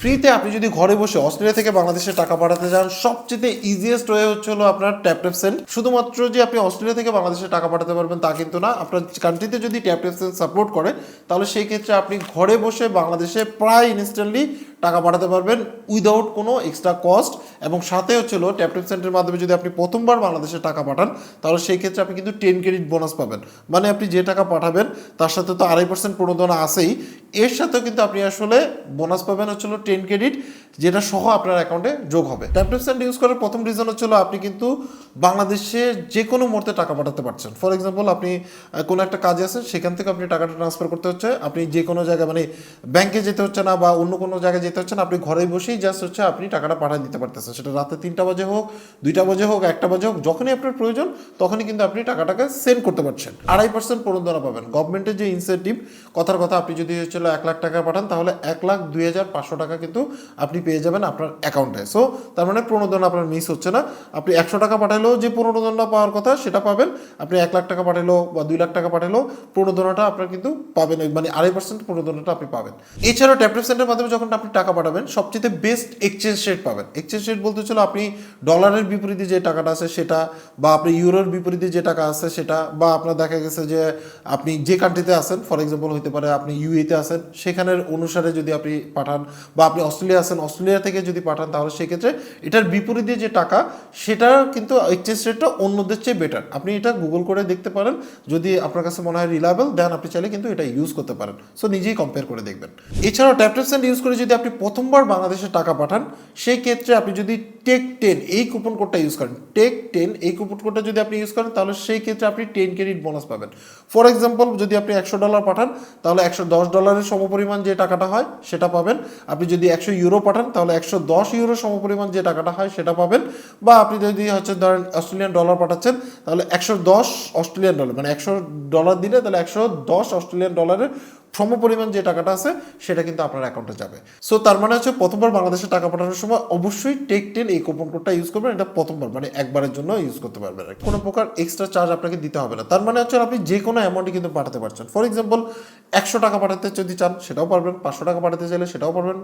ফ্রিতে আপনি যদি ঘরে বসে অস্ট্রেলিয়া থেকে বাংলাদেশে টাকা পাঠাতে চান সবচেয়ে ইজিয়েস্ট ওয়ে হচ্ছে হলো আপনার ট্যাপ ট্যাপ সেন্ড শুধুমাত্র যে আপনি অস্ট্রেলিয়া থেকে বাংলাদেশে টাকা পাঠাতে পারবেন তা কিন্তু না। আপনার কান্ট্রিতে যদি ট্যাপ ট্যাপ সেন্ড সাপোর্ট করে, তাহলে সেই ক্ষেত্রে আপনি ঘরে বসে বাংলাদেশে প্রায় ইনস্ট্যান্টলি টাকা পাঠাতে পারবেন উইদাউট কোনো এক্সট্রা কস্ট এবং সাথে হচ্ছিল ট্যাপ ট্যাপ সেন্টারের মাধ্যমে যদি আপনি প্রথমবার বাংলাদেশে টাকা পাঠান, তাহলে সেই ক্ষেত্রে আপনি কিন্তু টেন ক্রেডিট বোনাস পাবেন। মানে আপনি যে টাকা পাঠাবেন, তার সাথে তো আড়াই পার্সেন্ট প্রণোদনা আছেই। এর সাথেও কিন্তু আপনি আসলে বোনাস পাবেন হচ্ছিল টেন ক্রেডিট যেটা সহ আপনার অ্যাকাউন্টে যোগ হবে। ট্যাপ ট্যাপ ইউজ করার প্রথম রিজন হচ্ছিল আপনি কিন্তু বাংলাদেশে যে কোনো মুহূর্তে টাকা পাঠাতে পারছেন। ফর এক্সাম্পল আপনি কোনো একটা কাজে আছেন, সেখান থেকে আপনি টাকাটা ট্রান্সফার করতে হচ্ছে। আপনি যে কোনো জায়গায় মানে ব্যাংকে যেতে হচ্ছে না বা অন্য কোনো জায়গায় যেতে হচ্ছে না, আপনি ঘরে বসেই জাস্ট হচ্ছে আপনি টাকাটা পাঠিয়ে দিতে পারতেছেন। সেটা রাতে তিনটা বাজে হোক, দুইটা বাজে হোক, একটা বাজে হোক, যখনই আপনার প্রয়োজন, তখনই কিন্তু আপনি টাকাটাকে সেন্ড করতে পারছেন। আড়াই পার্সেন্ট প্রণোদনা পাবেন। গভর্নমেন্টের যে ইনসেন্টিভ কথার কথা আপনি যদি হচ্ছিল এক লাখ টাকা পাঠান, তাহলে এক লাখ দুই হাজার পাঁচশো টাকা কিন্তু আপনি পেয়ে যাবেন আপনার অ্যাকাউন্টে সো তার মানে প্রণোদনা আপনার মিস হচ্ছে না। আপনি একশো টাকা পাঠালেও যে প্রণোদনা পাওয়ার কথা সেটা পাবেন। আপনি এক লাখ টাকা পাঠালেও বা দুই লাখ টাকা পাঠালেও প্রণোদনাটা আপনার কিন্তু পাবেন। মানে আড়াই পার্সেন্ট প্রণোদনাটা আপনি পাবেন। এছাড়াও ট্যাপটেপ সেন্টারের মাধ্যমে যখন আপনি টাকা পাঠাবেন, সবচেয়ে বেস্ট এক্সচেঞ্জ রেট পাবেন। এক্সচেঞ্জ রেট বলতে ছিল আপনি ডলারের বিপরীতে যে টাকাটা আছে সেটা বা আপনি ইউরোর বিপরীতে যে টাকা আছে সেটা বা আপনার দেখা গেছে যে আপনি যে কান্ট্রিতে আছেন ফর এক্সাম্পল হতে পারে আপনি ইউএতে আছেন, সেখানের অনুসারে যদি আপনি পাঠান বা আপনি অস্ট্রেলিয়া আছেন অস্ট্রেলিয়া থেকে যদি পাঠান, তাহলে সেক্ষেত্রে এটার বিপরীতে যে টাকা, সেটা কিন্তু এক্সচেঞ্জ রেটটা অন্যদের চেয়ে বেটার আপনি এটা গুগল করে দেখতে পারেন। যদি আপনার কাছে মনে হয় রিলায়েবল দেন আপনি চাইলে কিন্তু এটা ইউজ করতে পারেন। সো নিজেই কম্পেয়ার করে দেখবেন। এছাড়াও ট্যাপটেপ ইউজ করে যদি আপনি প্রথমবার বাংলাদেশে টাকা পাঠান সেই ক্ষেত্রে আপনি যদি টেক টেন এই কুপন কোডটা ইউজ করেন টেক টেন এই কুপন কোডটা যদি আপনি ইউজ করেন, তাহলে সেই ক্ষেত্রে আপনি টেন ক্রেডিট বোনাস পাবেন। ফর এক্সাম্পল যদি আপনি একশো ডলার পাঠান, তাহলে একশো দশ ডলারের সমপরিমাণ যে টাকাটা হয়, সেটা পাবেন। আপনি যদি একশো ইউরো পাঠান তাহলে একশো দশ ইউরো সমপরিমাণ যে টাকাটা হয় সেটা পাবেন। বা আপনি যদি হচ্ছে ধরেন অস্ট্রেলিয়ান ডলার পাঠাচ্ছেন, তাহলে একশো দশ অস্ট্রেলিয়ান ডলার মানে একশো ডলার দিলে তাহলে একশো দশ অস্ট্রেলিয়ান ডলারের সমপরিমাণ যে টাকাটা আছে, সেটা কিন্তু আপনার অ্যাকাউন্টে যাবে। সো তার মানে হচ্ছে প্রথমবার বাংলাদেশে টাকা পাঠানোর সময় অবশ্যই টেক টেন এই কুপন কোডটা ইউজ করবেন, এটা প্রথমবার মানে একবারের জন্য ইউজ করতে পারবেন কোনো প্রকার এক্সট্রা চার্জ আপনাকে দিতে হবে না। তার মানে হচ্ছে আপনি যে কোনো অ্যামাউন্টই কিন্তু পাঠাতে পারছেন। ফর এক্সাম্পল একশো টাকা পাঠাতে যদি চান, সেটাও পারবেন, পাঁচশো টাকা পাঠাতে চাইলে সেটাও পারবেন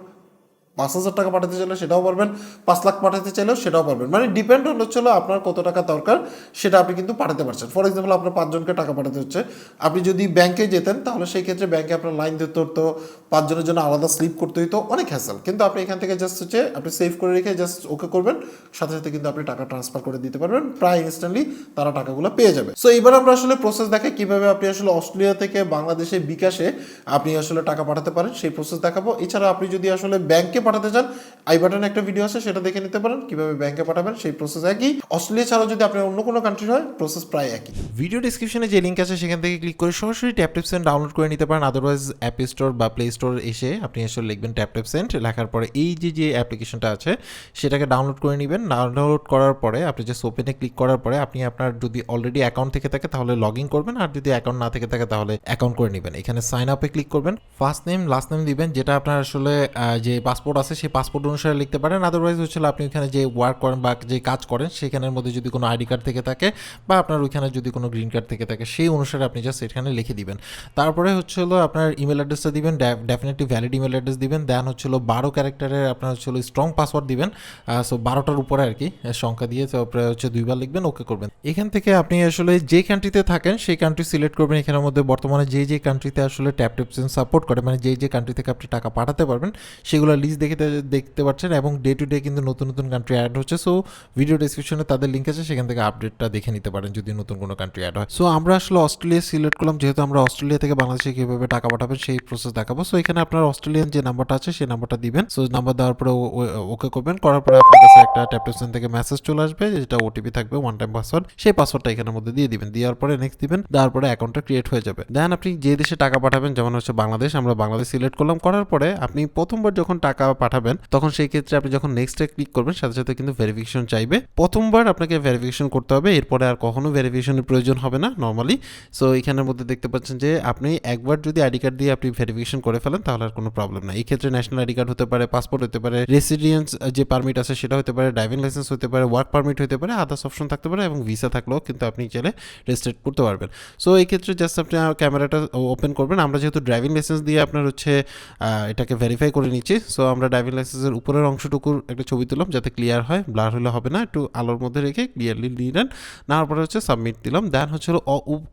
পাঁচ হাজার টাকা পাঠাতে চাইলে সেটাও পারবেন, পাঁচ লাখ পাঠাতে চাইলেও সেটাও পারবেন। মানে ডিপেন্ড অন হচ্ছিল আপনার কত টাকা দরকার, সেটা আপনি কিন্তু পাঠাতে পারছেন। ফর এক্সাম্পল আপনার পাঁচজনকে টাকা পাঠাতে হচ্ছে। আপনি যদি ব্যাংকে যেতেন, তাহলে সেই ক্ষেত্রে ব্যাংকে আপনার লাইন দিতে হতো, পাঁচজনের জন্য আলাদা স্লিপ করতে হতো অনেক হ্যাসেল কিন্তু আপনি এখান থেকে জাস্ট হচ্ছে, আপনি সেভ করে রেখে জাস্ট ওকে করবেন, সাথে সাথে কিন্তু আপনি টাকা ট্রান্সফার করে দিতে পারবেন, প্রায় ইনস্ট্যান্টলি তারা টাকাগুলো পেয়ে যাবে। সো এবার আমরা আসলে প্রসেস দেখে কীভাবে আপনি আসলে অস্ট্রেলিয়া থেকে বাংলাদেশে বিকাশে আপনি আসলে টাকা পাঠাতে পারেন, সেই প্রসেস দেখাবো। এছাড়া আপনি যদি আসলে ব্যাংকে পাঠাতে চান আই বাটনে একটা ভিডিও আছে, সেটা দেখে নিতে পারেন, কীভাবে ব্যাংকে পাঠাবেন, সেই প্রসেস একই। অস্ট্রেলিয়া ছাড়াও যদি আপনার অন্য কোনো কান্ট্রি হয় প্রসেস প্রায় একই। ভিডিও ডিসক্রিপশনে যে লিঙ্ক আছে, সেখান থেকে ক্লিক করে সরাসরি ট্যাপ ট্যাপ সেন্ট ডাউনলোড করে নিতে পারেন। আদারওয়াইজ অ্যাপ স্টোর বা প্লে স্টোর এসে আপনি আসলে লিখবেন ট্যাপ ট্যাপ সেন্ট লেখার পরে এই যে যে অ্যাপ্লিকেশনটা আছে, সেটাকে ডাউনলোড করে নেবেন। ডাউনলোড করার পরে, আপনি জাস্ট ওপেনে ক্লিক করার পরে আপনি আপনার যদি অলরেডি অ্যাকাউন্ট থেকে থাকে, তাহলে লগ ইন করবেন। আর যদি অ্যাকাউন্ট না থেকে থাকে, তাহলে অ্যাকাউন্ট করে নেবেন। এখানে সাইন আপে ক্লিক করবেন। ফার্স্ট নেম লাস্ট নেম দিবেন, যেটা আপনার আসলে যে পাসপোর্ট আছে, সেই পাসপোর্ট অনুসারে লিখতে পারেন। আদারওয়াইজ হচ্ছে আপনি ওইখানে যে ওয়ার্ক করেন বা যে কাজ করেন, সেখানের মধ্যে যদি কোনো আইডি কার্ড থেকে থাকে বা আপনার ওইখানে যদি কোনো গ্রিন কার্ড থেকে থাকে, সেই অনুসারে আপনি জাস্ট এখানে লিখে দিবেন। তারপরে হচ্ছে হলো আপনার ইমেল অ্যাড্রেসটা দিবেন ডেফিনেটলি ভ্যালিড ইমেল অ্যাড্রেস দিবেন। দেন হচ্ছে হলো বারো ক্যারেক্টারের আপনার হচ্ছে হলো স্ট্রং পাসওয়ার্ড দিবেন। সো বারোটার উপরে আর কি সংখ্যা দিয়ে তারপরে হচ্ছে দুইবার লিখবেন ওকে করবেন। এখান থেকে আপনি আসলে যে কান্ট্রিতে থাকেন, সেই কান্ট্রি সিলেক্ট করবেন। এখানের মধ্যে বর্তমানে যে যে কান্ট্রিতে আসলে ট্যাপ ট্যাপসেন সাপোর্ট করে মানে যে যে কান্ট্রি থেকে আপনি টাকা পাঠাতে পারবেন, সেগুলো লিস্ট দেখতে দেখতে পাচ্ছেন এবং ডে টু ডে কিন্তু নতুন নতুন কান্ট্রি অ্যাড হচ্ছে। সো ভিডিও ডিসক্রিপশনে তাদের লিঙ্ক আছে, সেখান থেকে আপডেটটা দেখে নিতে পারেন যদি নতুন কোনো কান্ট্রি অ্যাড হয়। সো আমরা আসলে অস্ট্রেলিয়া সিলেক্ট করলাম, যেহেতু আমরা অস্ট্রেলিয়া থেকে বাংলাদেশে কীভাবে টাকা পাঠাবেন সেই প্রসেস দেখাবো। সো এখানে আপনার অস্ট্রেলিয়ান যে নাম্বারটা আছে, সেই নাম্বারটা দিবেন। সো নাম্বার দেওয়ার পরে ওকে করবেন। করার পরে আপনার কাছে একটা ট্যাপটেশন থেকে মেসেজ চলে আসবে, যেটা ওটিপি থাকবে ওয়ান টাইম পাসওয়ার্ড সেই পাসওয়ার্ডটা এখানের মধ্যে দিয়ে দিবেন। দেওয়ার পরে নেক্সট দিবেন, দেওয়ার পরে অ্যাকাউন্টটা ক্রিয়েট হয়ে যাবে। দেন আপনি যে দেশে টাকা পাঠাবেন, যেমন হচ্ছে বাংলাদেশ, আমরা বাংলাদেশ সিলেক্ট করলাম। করার পরে আপনি প্রথমবার যখন টাকা পাঠাবেন, তখন সেই ক্ষেত্রে আপনি যখন নেক্সটে ক্লিক করবেন, সাথে সাথে কিন্তু ভেরিফিকেশন চাইবে। প্রথমবার আপনাকে ভেরিফিকেশন করতে হবে, এরপরে আর কখনো ভেরিফিকেশনের প্রয়োজন হবে না নর্মালি সো এখানের মধ্যে দেখতে পাচ্ছেন যে, আপনি একবার যদি আইডি কার্ড দিয়ে আপনি ভেরিফিকেশন করে ফেলেন, তাহলে আর কোনো প্রবলেম নাই। এই ক্ষেত্রে ন্যাশনাল আইডি কার্ড হতে পারে পাসপোর্ট হতে পারে রেসিডেন্স যে পারমিট আছে, সেটা হতে পারে ড্রাইভিং লাইসেন্স হতে পারে ওয়ার্ক পারমিট হতে পারে আদার্স অপশন থাকতে পারে এবং ভিসা থাকলেও কিন্তু আপনি চাইলে রেজিস্ট্রেট করতে পারবেন। সো এই ক্ষেত্রে জাস্ট আপনি ক্যামেরাটা ওপেন করবেন। আমরা যেহেতু ড্রাইভিং লাইসেন্স দিয়ে আপনার হচ্ছে এটাকে ভেরিফাই করে নিচ্ছি সো আমরা আমরা ড্রাইভিং লাইসেন্সের উপরের অংশটুকুর একটা ছবি তুললাম যাতে ক্লিয়ার হয়। ব্লার হলে হবে না, একটু আলোর মধ্যে রেখে ক্লিয়ারলি নিয়ে নেন। নেওয়ার পরে হচ্ছে সাবমিট দিলাম। দেন হচ্ছে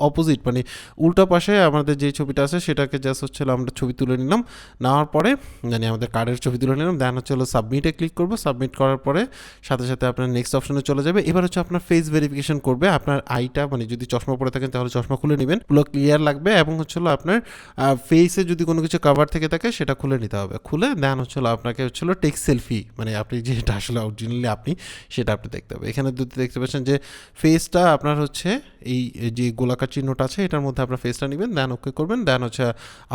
অপোজিট মানে উল্টা পাশে আমাদের যে ছবিটা আছে, সেটাকে জাস্ট হচ্ছে আমরা ছবি তুলে নিলাম। নেওয়ার পরে মানে আমাদের কার্ডের ছবি তুলে নিলাম। দেন হচ্ছে হলো সাবমিটে ক্লিক করব। সাবমিট করার পরে সাথে সাথে আপনার নেক্সট অপশনে চলে যাবে। এবার হচ্ছে আপনার ফেস ভেরিফিকেশন করবে। আপনার আইটা মানে যদি চশমা পরে থাকেন, তাহলে চশমা খুলে নেবেন। পুরো ক্লিয়ার লাগবে এবং হচ্ছে হলো আপনার ফেসে যদি কোনো কিছু কাভার থেকে থাকে, সেটা খুলে নিতে হবে। খুলে দেন হচ্ছে হলো আপনাকে হচ্ছে হলো টেক সেলফি মানে আপনি যেটা আসলে অরিজিনালি আপনি, সেটা আপনি দেখতে হবে। এখানে দুটো দেখতে পাচ্ছেন যে ফেসটা আপনার হচ্ছে এই যে গোলাকার চিহ্নটা আছে, এটার মধ্যে আপনার ফেসটা নেবেন দেন ওকে করবেন দেন হচ্ছে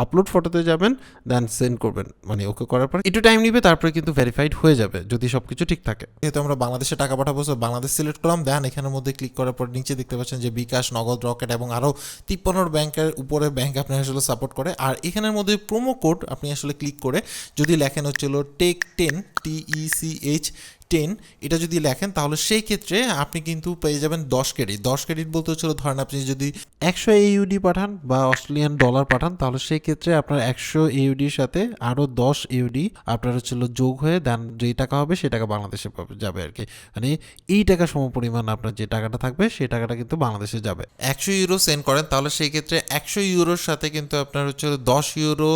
আপলোড ফটোতে যাবেন দেন সেন্ড করবেন। মানে ওকে করার পর একটু টাইম নিবে, তারপরে কিন্তু ভেরিফাইড হয়ে যাবে, যদি সব কিছু ঠিক থাকে। যেহেতু আমরা বাংলাদেশে টাকা পাঠাবো বাংলাদেশ সিলেক্ট করলাম দেন এখানের মধ্যে ক্লিক করার পর নিচে দেখতে পাচ্ছেন যে বিকাশ, নগদ, রকেট এবং আরও তিপ্পান্নর ব্যাংকের উপরে ব্যাংক আপনার আসলে সাপোর্ট করে। আর এখানের মধ্যে প্রোমো কোড আপনি আসলে ক্লিক করে যদি লেখেন হচ্ছিল টেক টেন টিইসিএইচ টেন এটা যদি লেখেন, তাহলে সেই ক্ষেত্রে আপনি কিন্তু পেয়ে যাবেন দশ ক্রেডিট দশ ক্রেডিট বলতে হচ্ছিল, ধরেন আপনি যদি একশো ইউডি পাঠান বা অস্ট্রেলিয়ান ডলার পাঠান, তাহলে সেই ক্ষেত্রে আপনার একশো ইউডির সাথে আরও দশ ইউডি আপনার হচ্ছিল যোগ হয়ে দেন, যেই টাকা হবে সেই টাকা বাংলাদেশে যাবে আর কি মানে এই টাকা সম পরিমাণ আপনার যে টাকাটা থাকবে, সেই টাকাটা কিন্তু বাংলাদেশে যাবে। একশো ইউরো সেন্ড করেন, তাহলে সেই ক্ষেত্রে একশো ইউরোর সাথে কিন্তু আপনার হচ্ছে দশ ইউরো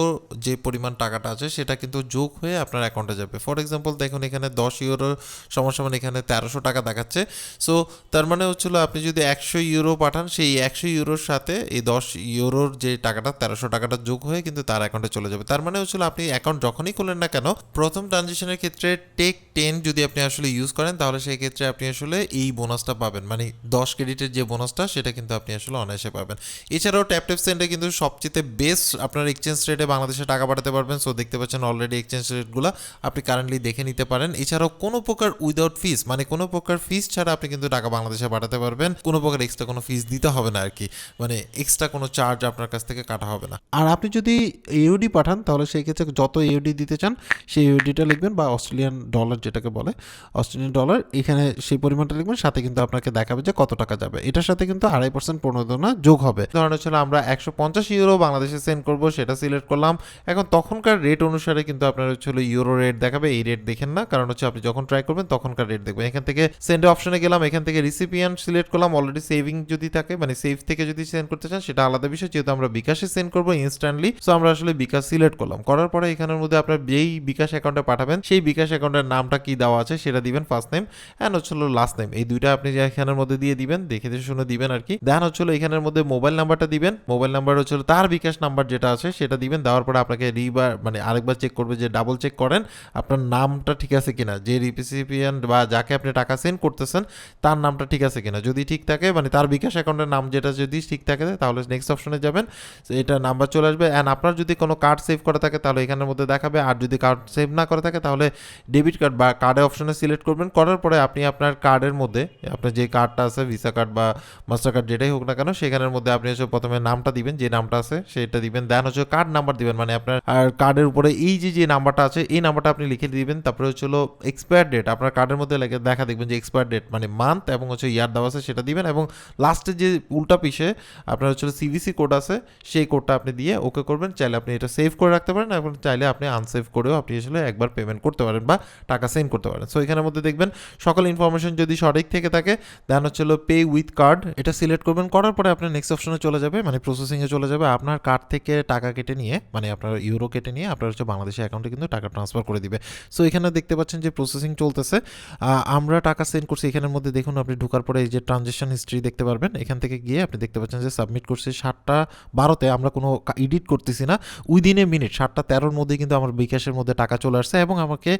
যে পরিমাণ টাকাটা আছে, সেটা কিন্তু যোগ হয়ে আপনার অ্যাকাউন্টে যাবে। ফর এক্সাম্পল দেখুন এখানে দশ ইউরো সমস্যা মানে এখানে তেরোশো টাকা দেখাচ্ছে। সো তার মানে হচ্ছিল আপনি যদি একশো ইউরো পাঠান, সেই একশো ইউরোর সাথে এই দশ ইউরোর যে টাকাটা, তেরোশো টাকাটা যোগ হয়ে কিন্তু তার অ্যাকাউন্টে চলে যাবে। তার মানে হচ্ছিল আপনি অ্যাকাউন্ট যখনই খুলেন না কেন, প্রথম ট্রানজেকশনের ক্ষেত্রে টেক টেন যদি আপনি আসলে ইউজ করেন, তাহলে সেই ক্ষেত্রে আপনি আসলে এই বোনাসটা পাবেন। মানে দশ ক্রেডিটের যে বোনাসটা সেটা কিন্তু আপনি আসলে অনায়াসে পাবেন। এছাড়াও ট্যাপ ট্যাপ সেন্টে কিন্তু সবচেয়ে বেস্ট আপনার এক্সচেঞ্জ রেটে বাংলাদেশে টাকা পাঠাতে পারবেন। সো দেখতে পাচ্ছেন অলরেডি এক্সচেঞ্জ রেটগুলো আপনি কারেন্টলি দেখে নিতে পারেন। এছাড়াও কোনো প্রকার উইদাউট ফিস মানে কোনো প্রকার ফিস ছাড়া আপনি কিন্তু টাকা বাংলাদেশে পাঠাতে পারবেন, কোনো প্রকার এক্সট্রা কোনো ফিস দিতে হবে না আর কি মানে এক্সট্রা কোনো চার্জ আপনার কাছ থেকে কাটা হবে না। আর আপনি যদি ইউডি পাঠান, তাহলে সেই ক্ষেত্রে যত ইউডি দিতে চান, সেই ইউডিটা লিখবেন বা অস্ট্রেলিয়ান ডলার যেটাকে বলে অস্ট্রেলিয়ান ডলার এখানে সেই পরিমাণটা লিখবেন, সাথে কিন্তু আপনাকে দেখাবে যে কত টাকা যাবে। এটার সাথে কিন্তু আড়াই পার্সেন্ট প্রণোদনা যোগ হবে। ধরেন হচ্ছে আমরা একশো পঞ্চাশ ইউরো বাংলাদেশে সেন্ড করব, সেটা সিলেক্ট করলাম। এখন তখনকার রেট অনুসারে কিন্তু আপনার হচ্ছে ইউরো রেট দেখাবে, এই রেট দেখেন না, কারণ হচ্ছে আপনি যখন ট্রাই করবেন, তখনকার রেট দেখবেন। এখান থেকে সেন্ড অপশনে গেলাম, এখান থেকে রিসিপিয়ান সিলেক্ট করলাম অলরেডি সেভিং যদি থাকে মানে সেভ থেকে যদি সেন্ড করতে চান, সেটা আলাদা বিষয়, যেহেতু আমরা বিকাশে সেন্ড করব ইনস্ট্যান্টলি সো আমরা আসলে বিকাশ সিলেক্ট করলাম। করার পরে এখানের মধ্যে আপনার যেই বিকাশ অ্যাকাউন্টে পাঠাবেন, সেই বিকাশ অ্যাকাউন্টের নামটা কি দেওয়া আছে, সেটা দিবেন ফার্স্ট নেম অ্যান্ড হচ্ছে হলো লাস্ট নেম এই দুইটা আপনি যে এখানের মধ্যে দিয়ে দিবেন, দেখে দেখে শুনে দিবেন আর কি। দেন হচ্ছে হলো এখানের মধ্যে মোবাইল নাম্বারটা দিবেন। মোবাইল নাম্বার হচ্ছে হলো তার বিকাশ নাম্বার যেটা আছে, সেটা দিবেন। দেওয়ার পরে আপনাকে রিবার মানে আরেকবার চেক করবে যে ডাবল চেক করেন, আপনার নামটা ঠিক আছে কিনা। যে রিসিপিয়েন্ট বা যাকে আপনি টাকা সেন্ড করতেছেন, তার নামটা ঠিক আছে কিনা? যদি ঠিক থাকে মানে তার বিকাশ অ্যাকাউন্টের নাম যেটা যদি ঠিক থাকে, তাহলে নেক্সট অপশনে যাবেন। এটা নাম্বার চলে আসবে। অ্যান্ড আপনার যদি কোনো কার্ড সেভ করা থাকে, তাহলে এখানের মধ্যে দেখাবে। আর যদি কার্ড সেভ না করা থাকে, তাহলে ডেবিট কার্ড বা কার্ডের অপশনে সিলেক্ট করবেন। করার পরে আপনি আপনার কার্ডের মধ্যে, আপনার যে কার্ডটা আছে ভিসা কার্ড বা মাস্টার কার্ড যেটাই হোক না কেন, সেখানের মধ্যে আপনি হচ্ছে প্রথমে নামটা দিবেন, যে নামটা আছে সেটা দিবেন। দেন হচ্ছে কার্ড নাম্বার দিবেন মানে আপনার আর কার্ডের উপরে এই যে যে নাম্বারটা আছে, এই নাম্বারটা আপনি লিখে দিবেন। তারপরে হচ্ছে এক্সপায়ার ডেট আপনার কার্ডের মধ্যে লেগে দেখা দেখবেন যে এক্সপায়ার ডেট মানে মান্থ এবং হচ্ছে ইয়ার দেওয়া আছে সেটা দিবেন এবং লাস্টে যে উল্টা পিসে আপনার হচ্ছে সিভিসি কোড আছে, সেই কোডটা আপনি দিয়ে ওকে করবেন। চাইলে আপনি এটা সেভ করে রাখতে পারেন এবং চাইলে আপনি আনসেভ করেও আপনি আসলে একবার পেমেন্ট করতে পারেন বা টাকা সেন্ড করতে পারেন। সো এখানের মধ্যে দেখবেন সকল ইনফরমেশন যদি সঠিক থেকে থাকে দেন হচ্ছে পে উইথ কার্ড এটা সিলেক্ট করবেন। করার পরে আপনার নেক্সট অপশনে চলে যাবে মানে প্রসেসিংয়ে চলে যাবে। আপনার কার্ড থেকে টাকা কেটে নিয়ে মানে আপনার ইউরো কেটে নিয়ে আপনার হচ্ছে বাংলাদেশের অ্যাকাউন্টে কিন্তু টাকা ট্রান্সফার করে দিবে। সো এখানে দেখতে পাচ্ছেন যে প্রসেসিং চলতেছে আহ, আমরা টাকা সেন্ড করছি এখানের মধ্যে। দেখুন আপনি ঢোকার পরে এই যে ট্রানজেকশন হিস্ট্রি দেখতে পারবেন। এখান থেকে গিয়ে আপনি দেখতে পাচ্ছেন যে সাবমিট করছি সাতটা বারোতে। আমরা কোনো এডিট করতেছি না। উইদিন এ মিনিট সাতটা তেরোর মধ্যে কিন্তু আমার বিকাশের মধ্যে টাকা চলে আসছে এবং আমাকে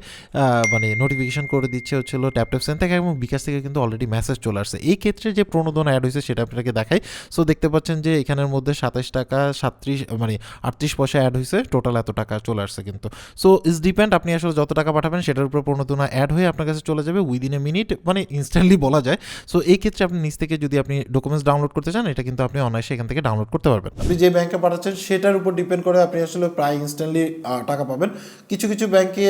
মানে নোটিফিকেশন করে দিচ্ছে হচ্ছিল ট্যাপ ট্যাপ সেন থেকে এবং বিকাশ থেকে কিন্তু অলরেডি মেসেজ চলে আসছে। এই ক্ষেত্রে যে প্রণোদনা অ্যাড হয়েছে সেটা আপনাকে দেখাই। সো দেখতে পাচ্ছেন যে এখানের মধ্যে সাতাশ টাকা সাতত্রিশ মানে আটত্রিশ পয়সা অ্যাড হয়েছে। টোটাল এত টাকা চলে আসছে কিন্তু। সো ইস ডিপেন্ড আপনি আসলে যত টাকা পাঠাবেন সেটার উপর প্রণোদনা অ্যাড হয়ে আপনার কাছে চলে যাবে উইদিন এ মিনিট মানে ইনস্ট্যান্টলি বলা যায়। সো এই ক্ষেত্রে আপনি নিচ থেকে যদি আপনি ডকুমেন্টস ডাউনলোড করতে চান, এটা কিন্তু আপনি অনায়াসে এখান থেকে ডাউনলোড করতে পারবেন। আপনি যে ব্যাংকে পাঠাচ্ছেন, সেটার উপর ডিপেন্ড করে আপনি আসলে প্রায় ইনস্ট্যান্টলি টাকা পাবেন। কিছু কিছু ব্যাংকে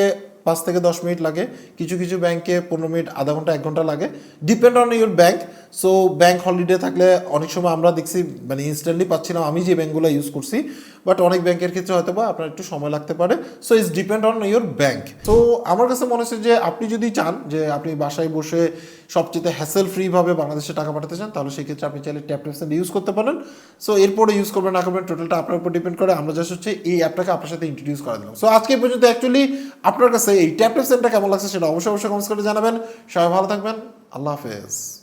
পাঁচ থেকে দশ মিনিট লাগে, কিছু কিছু ব্যাংকে পনেরো মিনিট আধা ঘণ্টা, এক ঘণ্টা লাগে। Depend on your bank so bank holiday থাকলে অনেক সময় আমরা দেখছি মানে ইনস্ট্যান্টলি পাচ্ছিলাম আমি যে ব্যাঙ্কগুলো ইউজ করছি বাট অনেক ব্যাংকের ক্ষেত্রে হয়তো বা আপনার একটু সময় লাগতে পারে। So it's depend on your bank তো আমার কাছে মনে হচ্ছে যে আপনি যদি চান যে আপনি বাসায় বসে সবচেয়ে হ্যাসেল ফ্রিভাবে বাংলাদেশে টাকা পাঠাতে চান, তাহলে সেক্ষেত্রে আপনি চাইলে ট্যাপ ট্যাপ ইউজ করতে পারেন। সো এরপরে ইউজ করবেন না করবেন টোটালটা আপনার উপর ডিপেন্ড করে। আমরা জাস্ট হচ্ছে এই অ্যাপটাকে আপনার সাথে ইন্ট্রোডিউস করে দিলাম। সো আজকে পর্যন্ত অ্যাকচুয়ালি আপনার কাছে এই ট্যাপ ট্যাপ কেমন লাগছে সেটা অবশ্যই অবশ্যই কমেন্টস করে জানাবেন। সবাই ভালো থাকবেন। আল্লাহ হাফেজ।